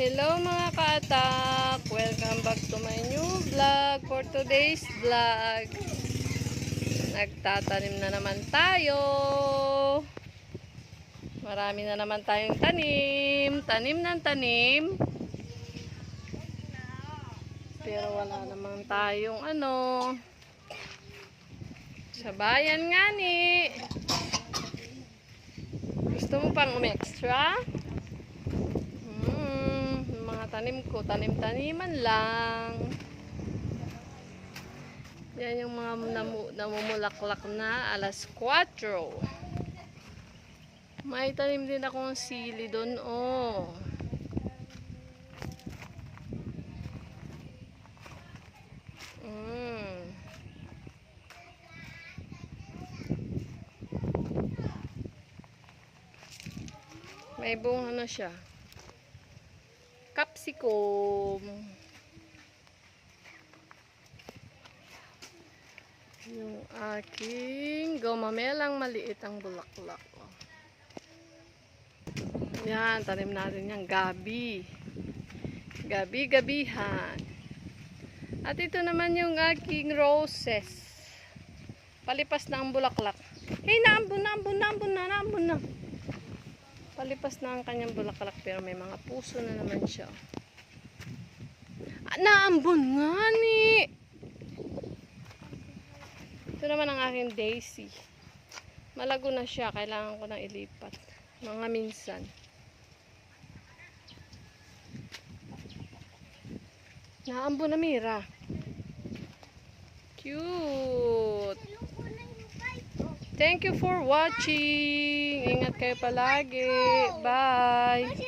Hello mga kaatak! Welcome back to my new vlog for today's vlog. Nagtatanim na naman tayo. Marami na naman tayong tanim. Tanim ng tanim. Pero wala naman tayong ano. Sa bayan nga ni. Gusto mo pang umextra? Mga tanim ko, tanim-taniman lang. Yan yung mga namu namumulaklak na alas 4. May tanim din akong sili doon, oh. Mm. May bunga na siya. Capsicum. Yung aking gumamelang maliit ang bulaklak. oh. Yan, tanim natin yung gabi. Gabi-gabihan. At ito naman yung aking roses. Palipas na ang bulaklak. Hey, naambun, naambun, naambun na, naambun na. Palipas na ang kanyang bulaklak pero may mga puso na naman siya. Ah, naambun nga ni. Ito naman ang aking daisy. Malago na siya. Kailangan ko nang ilipat. Mga minsan. Naambun na Mira. Cute. Thank you for watching. Ingat kayo palagi. Bye.